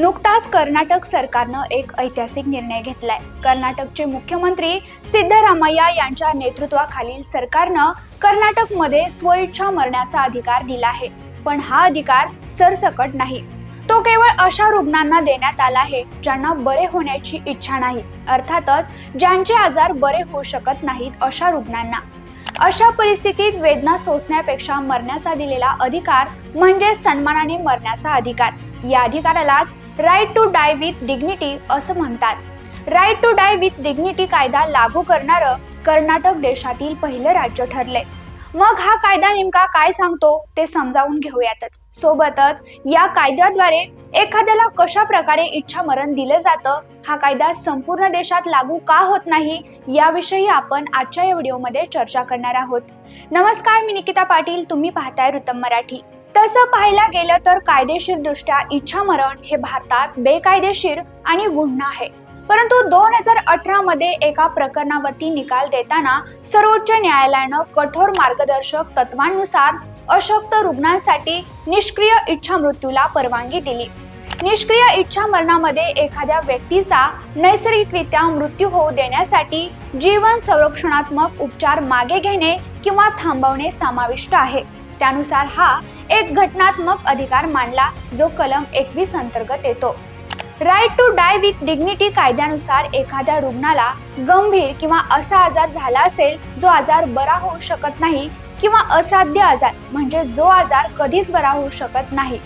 नुकताच कर्नाटक सरकारनं एक ऐतिहासिक निर्णय घेतलाय. कर्नाटकचे मुख्यमंत्री सिद्धरामय्या यांच्या नेतृत्वाखालील सरकारनं कर्नाटकमध्ये स्वइच्छा मरण्याचा अधिकार दिला आहे. पण हा अधिकार सरसकट नाही. तो केवळ अशा रुग्णांना देण्यात आला आहे ज्यांना बरे होण्याची इच्छा नाही. अर्थातच ज्यांचे आजार बरे होऊ शकत नाहीत अशा रुग्णांना. अशा परिस्थितीत वेदना सोसण्यापेक्षा मरण्याचा दिलेला अधिकार म्हणजे सन्मानाने मरण्याचा अधिकार. या अधिकारालाच right to die with dignity असं म्हणतात. Right to die with dignity कायदा लागू करणारं कर्नाटक देशातील पहिलं राज्य ठरले मग हा कायदा नेमका काय सांगतो ते समजावून घेऊयातच. सोबतच या कायद्याद्वारे एखाद्याला कशा प्रकारे इच्छा मरण दिलं जातं हा कायदा संपूर्ण देशात लागू का होत नाही याविषयी आपण आजच्या या व्हिडिओमध्ये चर्चा करणार आहोत. नमस्कार मी निकिता पाटील तुम्ही पाहताय रुतम मराठी. तसं पाहायला गेलं तर कायदेशीरदृष्ट्या इच्छा मरण हे भारतात बेकायदेशीर आणि गुन्हा आहे. परंतु दोन हजार अठरा मध्ये एका प्रकरणावरती निकाल देताना सर्वोच्च न्यायालयानं कठोर मार्गदर्शक तत्वांनुसार अशक्त रुग्णांसाठी निष्क्रिय इच्छा मृत्यूला परवानगी दिली. निष्क्रिय इच्छा मरणामध्ये एखाद्या व्यक्तीचा नैसर्गिकरित्या मृत्यू होऊ देण्यासाठी जीवन संरक्षणात्मक उपचार मागे घेणे किंवा थांबवणे समाविष्ट आहे. त्यानुसार हा एक घटनात्मक अधिकार मानला जो कलम एकवीस अंतर्गत येतो. Right to die with dignity कायद्यानुसार एखाद्या रुग्णाला गंभीर किंवा असा आजार झाला असेल जो आजार बरा होऊ शकत नाही किंवा असाध्य आजार म्हणजे जो आजार कधीच बरा होऊ शकत नाही.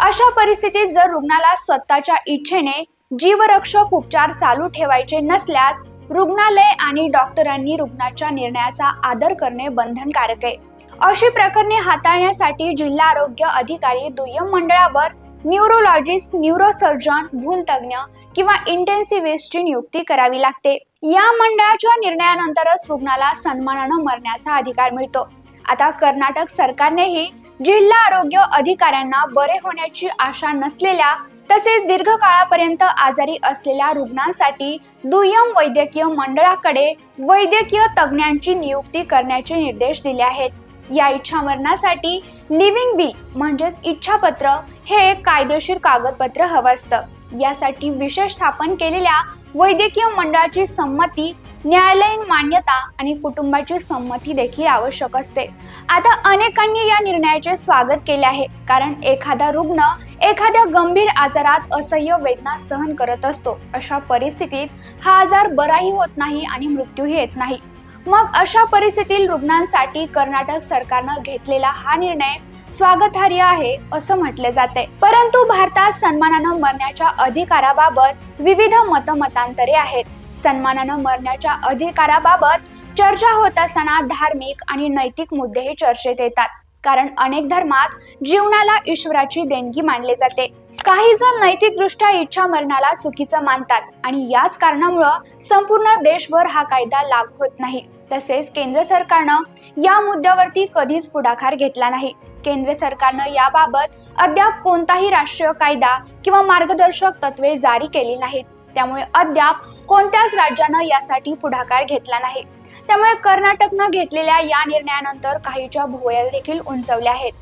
अशा परिस्थितीत जर रुग्णाला स्वतःच्या इच्छेने जीवरक्षक उपचार चालू ठेवायचे नसल्यास रुग्णालय आणि डॉक्टरांनी रुग्णाच्या निर्णयाचा आदर करणे बंधनकारक आहे. अशी प्रकरणे हाताळण्यासाठी जिल्हा आरोग्य अधिकारी दुय्यम मंडळावर न्यूरोलॉजिस्ट न्यूरोसर्जन भूलतज्ञ किंवा इंटेन्सिव्हिस्टची नियुक्ती करावी लागते. या मंडळाच्या निर्णयानंतरच रुग्णाला सन्मानानं मरण्याचा अधिकार मिळतो. आता कर्नाटक सरकारनेही जिल्हा आरोग्य अधिकाऱ्यांना बरे होण्याची आशा नसलेल्या तसेच दीर्घकाळापर्यंत आजारी असलेल्या रुग्णांसाठी दुय्यम वैद्यकीय मंडळाकडे वैद्यकीय तज्ज्ञांची नियुक्ती करण्याचे निर्देश दिले आहेत. या इच्छा मरणासाठी लिव्हिंग बिल म्हणजेच इच्छापत्र हे एक कायदेशीर कागदपत्र हवं असतं. यासाठी विशेष स्थापन केलेल्या वैद्यकीय मंडळाची संमती न्यायालयीन मान्यता आणि कुटुंबाची संमती देखील आवश्यक असते. आता अनेकांनी या निर्णयाचे स्वागत केले आहे कारण एखादा रुग्ण एखाद्या गंभीर आजारात असह्य वेदना सहन करत असतो. अशा परिस्थितीत हा आजार बराही होत नाही आणि मृत्यूही येत नाही. मग अशा परिस्थितील रुग्णांसाठी कर्नाटक सरकारनं घेतलेला हा निर्णय स्वागतार्ह आहे असं म्हटले जाते परंतु भारतात सन्मानानं मरण्याच्या अधिकाराबाबत विविध मतमतांतरे आहेत. सन्मानानं मरण्याच्या अधिकाराबाबत चर्चा होत असताना धार्मिक आणि नैतिक मुद्देही चर्चेत येतात. कारण अनेक धर्मात जीवनाला ईश्वराची देणगी मानले जाते. काही जण नैतिकदृष्ट्या इच्छा मरणाला चुकीचं मानतात आणि याच कारणामुळं संपूर्ण देशभर हा कायदा लागू होत नाही. तसेच केंद्र सरकारनं या मुद्द्यावरती कधीच पुढाकार घेतला नाही. केंद्र सरकारनं याबाबत अद्याप कोणताही राष्ट्रीय कायदा किंवा मार्गदर्शक तत्वे जारी केली नाहीत. त्यामुळे अद्याप कोणत्याच राज्यानं यासाठी पुढाकार घेतला नाही. त्यामुळे कर्नाटकनं घेतलेल्या या निर्णयानंतर काहीच्या भुवया देखील उंचवल्या आहेत.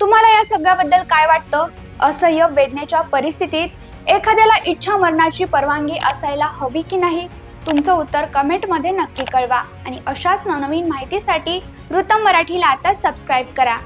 तुम्हाला या सगळ्याबद्दल काय वाटतं? असह्य वेदनेच्या परिस्थितीत एखाद्याला इच्छा मरणाची परवानगी असायला हवी की नाही? तुमचं उत्तर कमेंटमध्ये नक्की कळवा. आणि अशाच नवनवीन माहितीसाठी वृत्तम मराठीला आता सबस्क्राईब करा.